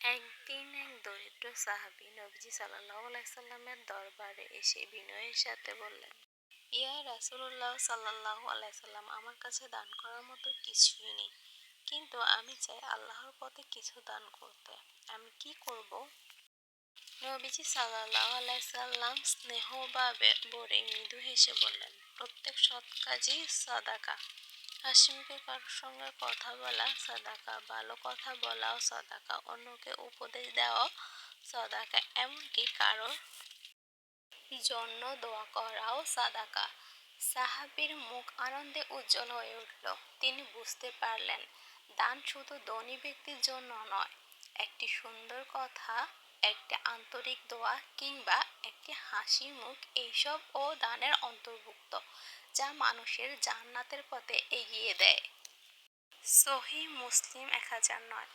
একদিন এক দরিদ্র সাহাবী নবীজি সাল্লাল্লাহু আলাইহি সাল্লামের দরবারে এসে বিনয়ের সাথে বললেন, ইয়া রাসুল্লাহ সাল্লাল্লাহু আলাইহি সাল্লাম, আমার কাছে দান করার মতো কিছুই নেই। কিন্তু আমি চাই আল্লাহর পথে কিছু দান করতে। আমি কি করব? নবীজি সাল্লাল্লাহু আলাইহি সাল্লাম স্নেহভাবে ভরে মৃদু হেসে বললেন, প্রত্যেক সৎ কাজই সাদাকা। হাসিমুখে কারোর সঙ্গে কথা বলা সাদাকা, ভালো কথা বলাও সদাকা, অন্যকে উপদেশ দেওয়াও সদাকা, এমনকি কারোর জন্য দোয়া করাও সাদাকা। সাহাবীর মুখ আনন্দে উজ্জ্বল হয়ে উঠল। তিনি বুঝতে পারলেন, দান শুধু ধনী ব্যক্তির জন্য নয়, একটি সুন্দর কথা একটি আন্তরিক দোয়া কিংবা একটি হাসি মুখ, এইসব ও দানের অন্তর্ভুক্ত, যা মানুষের জান্নাতের পথে এগিয়ে দেয়। সহি মুসলিম এক হাজার নয়।